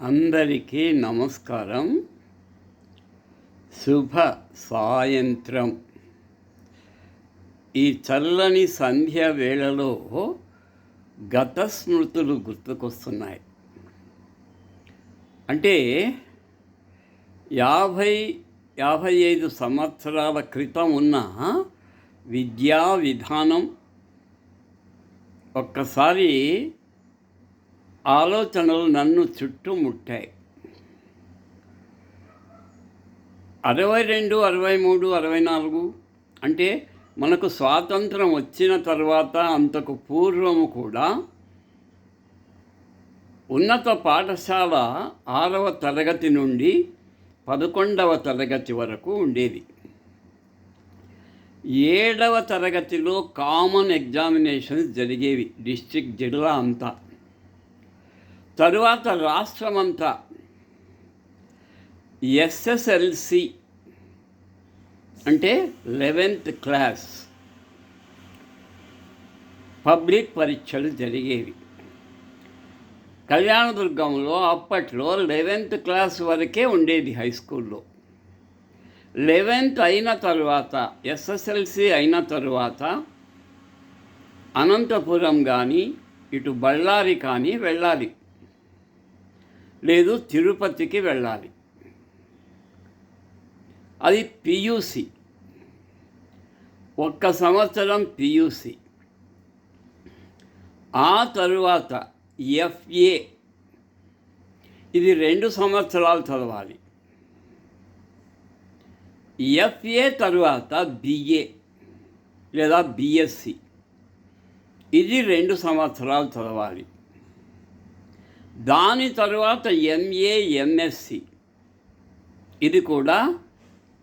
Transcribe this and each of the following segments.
అందరికీ నమస్కారం. శుభ సాయంత్రం. ఈ చల్లని సంధ్య వేళలో గత స్మృతులు గుర్తుకొస్తున్నాయి. అంటే యాభై యాభై ఐదు సంవత్సరాల క్రితం ఉన్న విద్యా విధానం ఒక్కసారి ఆలోచనలు నన్ను చుట్టుముట్టాయి. అరవై రెండు అరవై మూడు అరవై నాలుగు అంటే మనకు స్వాతంత్రం వచ్చిన తర్వాత అంతకు పూర్వము కూడా ఉన్నత పాఠశాల ఆరవ తరగతి నుండి పదకొండవ తరగతి వరకు ఉండేది. ఏడవ తరగతిలో కామన్ ఎగ్జామినేషన్స్ జరిగేవి డిస్ట్రిక్ట్ జిల్లా అంతా. తరువాత రాష్ట్రమంతా ఎస్ఎస్ఎల్సి అంటే లెవెన్త్ క్లాస్ పబ్లిక్ పరీక్షలు జరిగేవి. కళ్యాణదుర్గంలో అప్పట్లో లెవెన్త్ క్లాస్ వరకే ఉండేది హై స్కూల్లో. లెవెన్త్ అయిన తరువాత ఎస్ఎస్ఎల్సి అయిన తరువాత అనంతపురం కానీ ఇటు బళ్ళారి కానీ వెళ్ళాలి. లేదు తిరుపతికి వెళ్ళాలి. అది పియూసి ఒక్క సంవత్సరం పియూసి ఆ తరువాత ఎఫ్ఏ ఇది రెండు సంవత్సరాలు చదవాలి. ఎఫ్ఏ తరువాత బిఏ లేదా బిఎస్సి ఇది రెండు సంవత్సరాలు చదవాలి. దాని తరువాత ఎంఏ ఎంఎస్సి ఇది కూడా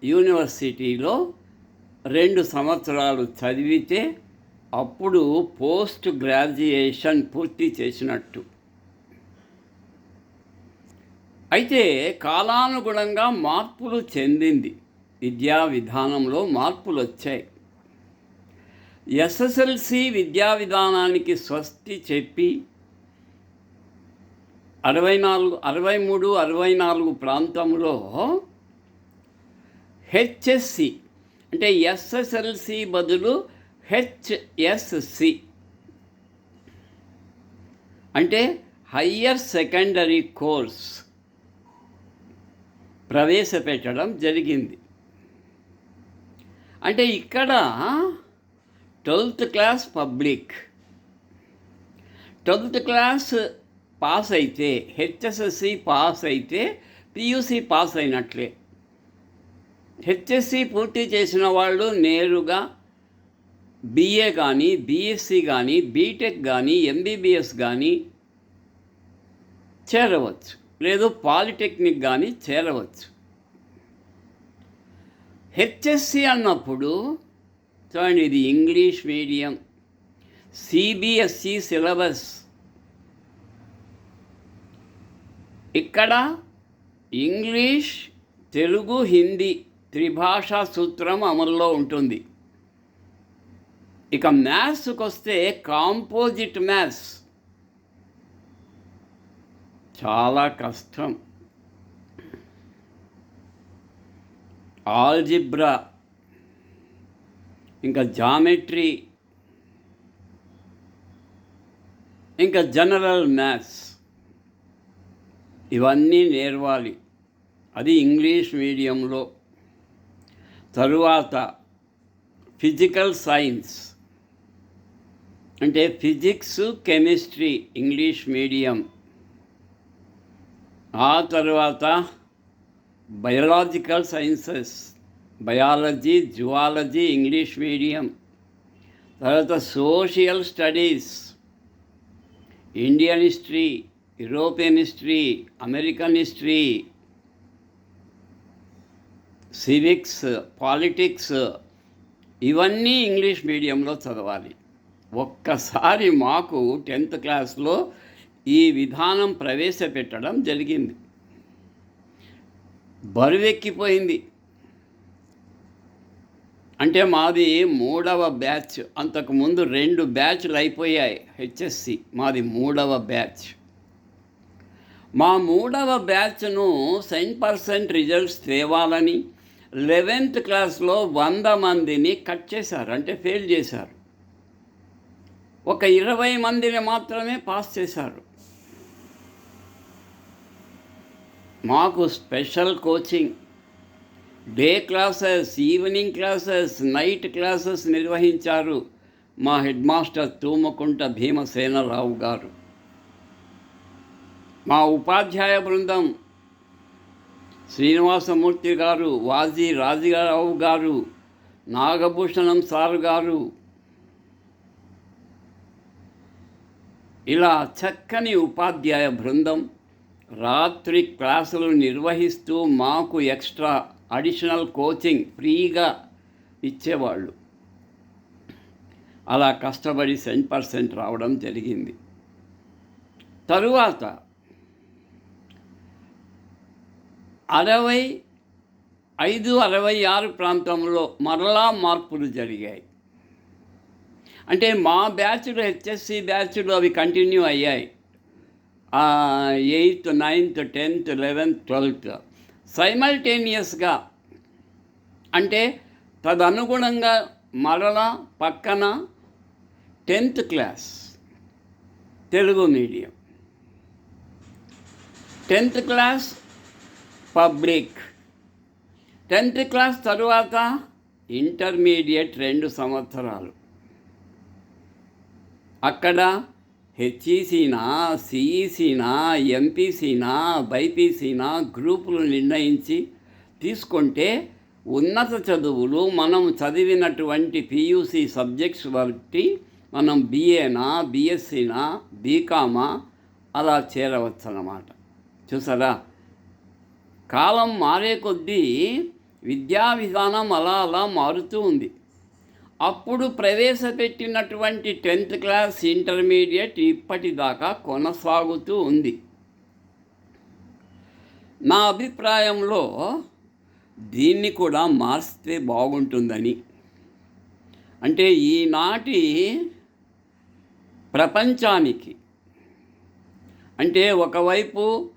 యూనివర్సిటీలో రెండు సంవత్సరాలు చదివితే అప్పుడు పోస్ట్ గ్రాడ్యుయేషన్ పూర్తి చేసినట్టు. అయితే కాలానుగుణంగా మార్పులు చెందింది. విద్యా విధానంలో మార్పులు వచ్చాయి ఎస్ఎస్ఎల్సి విద్యా విధానానికి స్వస్తి చెప్పి అరవై నాలుగు అరవై మూడు అరవై నాలుగు ప్రాంతంలో హెచ్ఎస్సి అంటే ఎస్ఎస్ఎల్సి బదులు హెచ్ఎస్సి. అంటే హయ్యర్ సెకండరీ కోర్స్ ప్రవేశపెట్టడం జరిగింది. అంటే ఇక్కడ twelfth class public. Twelfth class pass అయితే హెచ్ఎస్ఎస్సి పాస్ అయితే పియూసి పాస్ అయినట్లే హెచ్ఎస్సి పూర్తి చేసిన వాళ్ళు నేరుగా బిఏ కానీ బీఎస్సీ కానీ బీటెక్ కానీ ఎంబీబీఎస్ కానీ చేరవచ్చు. లేదు పాలిటెక్నిక్ కానీ చేరవచ్చు. హెచ్ఎస్సి అన్నప్పుడు చూడండి ఇది ఇంగ్లీష్ మీడియం. సిబిఎస్సి సిలబస్ ఇక్కడ ఇంగ్లీష్ తెలుగు హిందీ త్రిభాషా సూత్రం అమల్లో ఉంటుంది. ఇక మ్యాథ్స్కి వస్తే కాంపోజిట్ మ్యాథ్స్. చాలా కష్టం. ఆల్జిబ్రా ఇంకా జామెట్రీ ఇంకా జనరల్ మ్యాథ్స్. ఇవన్నీ నేర్వాలి. అది ఇంగ్లీష్ మీడియంలో. తరువాత ఫిజికల్ సైన్స్. అంటే ఫిజిక్స్ కెమిస్ట్రీ ఇంగ్లీష్ మీడియం. ఆ తర్వాత biological sciences biology zoology English medium. తర్వాత social studies Indian history European history American history civics politics ఇవన్నీ ఇంగ్లీష్ మీడియంలో చదవాలి. ఒక్కసారి మాకు టెన్త్ క్లాస్లో ఈ విధానం ప్రవేశపెట్టడం జరిగింది. బరువెక్కిపోయింది. అంటే మాది మూడవ బ్యాచ్ అంతకుముందు రెండు బ్యాచ్లు అయిపోయాయి హెచ్ఎస్సి మాది మూడవ బ్యాచ్ మా మూడవ బ్యాచ్ను సెవెన్ పర్సెంట్ రిజల్ట్స్ తేవాలని లెవెన్త్ క్లాస్లో వంద మందిని కట్ చేశారు అంటే ఫెయిల్ చేశారు. ఒక ఇరవై మందిని మాత్రమే పాస్ చేశారు. మాకు special coaching day classes evening classes night classes నిర్వహించారు మా హెడ్ మాస్టర్ తూమకుంట భీమసేనరావు గారు. మా ఉపాధ్యాయ బృందం శ్రీనివాసమూర్తి గారు వాజీ రాజుగారావు గారు నాగభూషణం సార్ గారు ఇలా చక్కని ఉపాధ్యాయ బృందం రాత్రి క్లాసులు నిర్వహిస్తూ మాకు ఎక్స్ట్రా అడిషనల్ కోచింగ్ ఫ్రీగా ఇచ్చేవాళ్ళు. అలా కష్టపడి సెంట్ పర్సెంట్ రావడం జరిగింది. తరువాత అరవై ఐదు అరవై ఆరు ప్రాంతంలో మరలా మార్పులు జరిగాయి. అంటే మా బ్యాచ్లో హెచ్ఎస్సి బ్యాచ్లో అవి కంటిన్యూ అయ్యాయి. Eighth ninth tenth eleventh twelfth. సైమల్టేనియస్గా అంటే తదనుగుణంగా మరలా పక్కన tenth class Telugu medium. Tenth class public. Tenth class తరువాత ఇంటర్మీడియట్ రెండు సంవత్సరాలు. అక్కడ హెచ్ఈసీనా సిఈసీనా ఎంపీసీనా బైపీసీనా గ్రూపులు నిర్ణయించి తీసుకుంటే ఉన్నత చదువులు మనం చదివినటువంటి పియూసీ సబ్జెక్ట్స్ బట్టి మనం బీఏనా బీఎస్సీనా బీకామా అలా చేరవచ్చు అన్నమాట చూసారా? కాలం మారే కొద్దీ విద్యా విధానం అలా అలా మారుతూ ఉంది. అప్పుడు ప్రవేశపెట్టినటువంటి టెన్త్ క్లాస్ ఇంటర్మీడియట్ ఇప్పటిదాకా కొనసాగుతూ ఉంది. నా అభిప్రాయంలో దీన్ని కూడా మార్స్తే బాగుంటుందని. అంటే ఈనాటి ప్రపంచానికి అంటే ఒకవైపు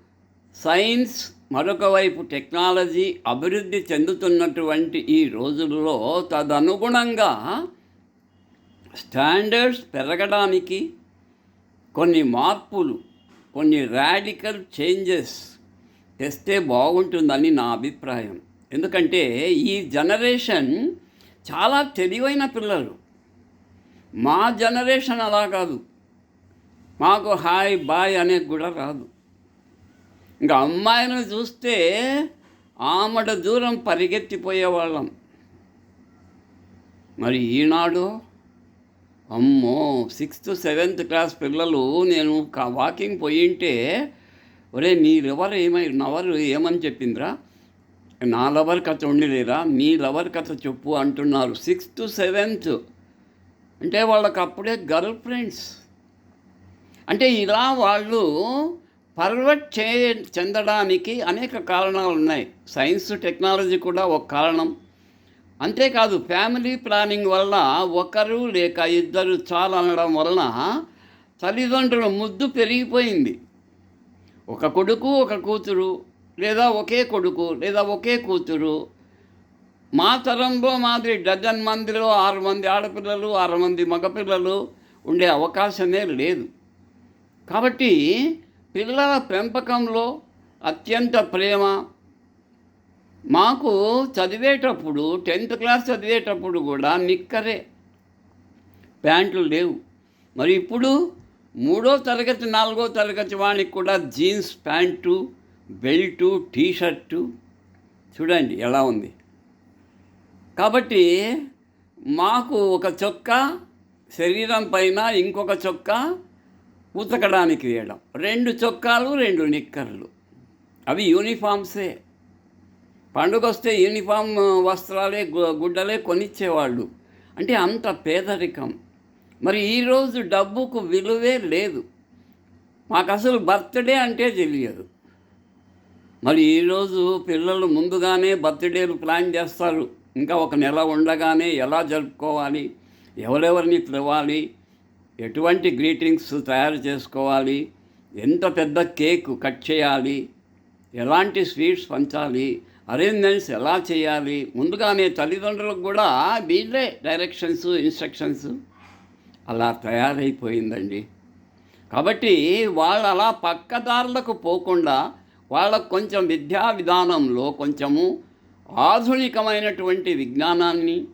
సైన్స్ మరొక వైపు టెక్నాలజీ అభివృద్ధి చెందుతున్నటువంటి ఈ రోజుల్లో తదనుగుణంగా స్టాండర్డ్స్ పెరగడానికి కొన్ని మార్పులు కొన్ని రాడికల్ చేంజెస్ తెస్తే బాగుంటుందని నా అభిప్రాయం. ఎందుకంటే ఈ జనరేషన్ చాలా తెలివైన పిల్లలు. మా జనరేషన్ అలా కాదు. మాకు హాయ్ బాయ్ అనేది కూడా రాదు. ఇంకా అమ్మాయిని చూస్తే ఆమడ దూరం పరిగెత్తిపోయేవాళ్ళం. మరి ఈనాడు అమ్మో సిక్స్త్ సెవెంత్ క్లాస్ పిల్లలు నేను వాకింగ్ పోయింటే ఒరే నీ లవర్ ఏమై నవర్ ఏమని చెప్పిందిరా? నా లవర్ కథ ఉండలేరా మీ లవర్ కథ చెప్పు అంటున్నారు. Sixth seventh. అంటే వాళ్ళకి అప్పుడే గర్ల్ ఫ్రెండ్స్. అంటే ఇలా వాళ్ళు పర్వట్ చే చెందడానికి అనేక కారణాలు ఉన్నాయి. సైన్స్ టెక్నాలజీ కూడా ఒక కారణం. అంతేకాదు ఫ్యామిలీ ప్లానింగ్ వల్ల ఒకరు లేక ఇద్దరు చాలు అనడం వలన తల్లిదండ్రుల ముద్దు పెరిగిపోయింది. ఒక కొడుకు ఒక కూతురు లేదా ఒకే కొడుకు లేదా ఒకే కూతురు. మా తరంలో మాదిరి డజన్ మందిలో ఆరు మంది ఆడపిల్లలు ఆరు మంది మగపిల్లలు ఉండే అవకాశమే లేదు. కాబట్టి పిల్లల పెంపకంలో అత్యంత ప్రేమ. మాకు చదివేటప్పుడు టెన్త్ క్లాస్ చదివేటప్పుడు కూడా నిక్కరే. ప్యాంట్లు లేవు. మరి ఇప్పుడు మూడో తరగతి నాలుగో తరగతి వానికి కూడా జీన్స్ ప్యాంటు బెల్టు టీషర్టు. చూడండి ఎలా ఉంది. కాబట్టి మాకు ఒక చొక్కా శరీరం పైన ఇంకొక చొక్కా ఉతకడానికి వేయడం రెండు చొక్కాలు రెండు నిక్కర్లు. అవి యూనిఫామ్సే. పండుగ వస్తే యూనిఫామ్ వస్త్రాలే గు- గుడ్డలే కొనిచ్చేవాళ్ళు. అంటే అంత పేదరికం. మరి ఈరోజు డబ్బుకు విలువే లేదు. మాకు అసలు బర్త్డే అంటే తెలియదు. మరి ఈరోజు పిల్లలు ముందుగానే బర్త్డేలు ప్లాన్ చేస్తారు. ఇంకా ఒక నెల ఉండగానే ఎలా జరుపుకోవాలి? ఎవరెవరిని పిలవాలి? ఎటువంటి గ్రీటింగ్స్ తయారు చేసుకోవాలి? ఎంత పెద్ద కేక్ కట్ చేయాలి? ఎలాంటి స్వీట్స్ పంచాలి? అరేంజ్మెంట్స్ ఎలా చేయాలి? ముందుగానే తల్లిదండ్రులకు కూడా వీళ్ళే డైరెక్షన్స్ ఇన్స్ట్రక్షన్స్ అలా తయారైపోయిందండి. కాబట్టి వాళ్ళు అలా పక్కదారులకు పోకుండా వాళ్ళకు కొంచెం విద్యా విధానంలో కొంచెము ఆధునికమైనటువంటి విజ్ఞానాన్ని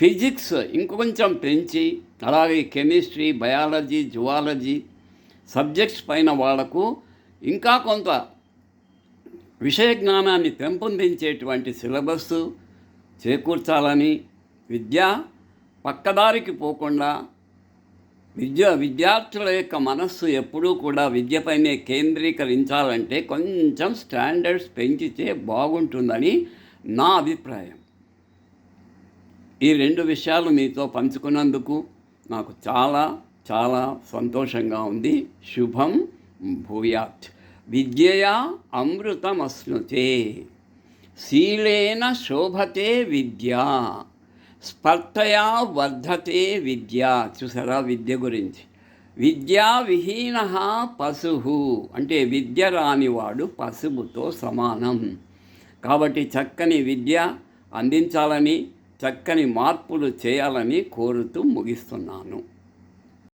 ఫిజిక్స్ ఇంకొంచెం పెంచి అలాగే కెమిస్ట్రీ బయాలజీ జువాలజీ సబ్జెక్ట్స్ పైన వాళ్ళకు ఇంకా కొంత విషయ జ్ఞానాన్ని పెంపొందించేటువంటి సిలబస్ చేకూర్చాలని విద్య పక్కదారికి పోకుండా విద్య విద్యార్థుల యొక్క మనస్సు ఎప్పుడూ కూడా విద్యపైనే కేంద్రీకరించాలంటే కొంచెం స్టాండర్డ్స్ పెంచితే బాగుంటుందని నా అభిప్రాయం. ఈ రెండు విషయాలు మీతో పంచుకున్నందుకు నాకు చాలా చాలా సంతోషంగా ఉంది. శుభం భూయాత్. విద్యయా అమృతమశ్నుతే. శీలేన శోభతే విద్య. స్పర్ధయా వర్ధతే విద్య. చూసారా విద్య గురించి? విద్యా విహీన పశువు అంటే విద్య రానివాడు పశువుతో సమానం. కాబట్టి చక్కని విద్య అందించాలని చక్కని మార్పులు చేయాలని కోరుతూ ముగిస్తున్నాను.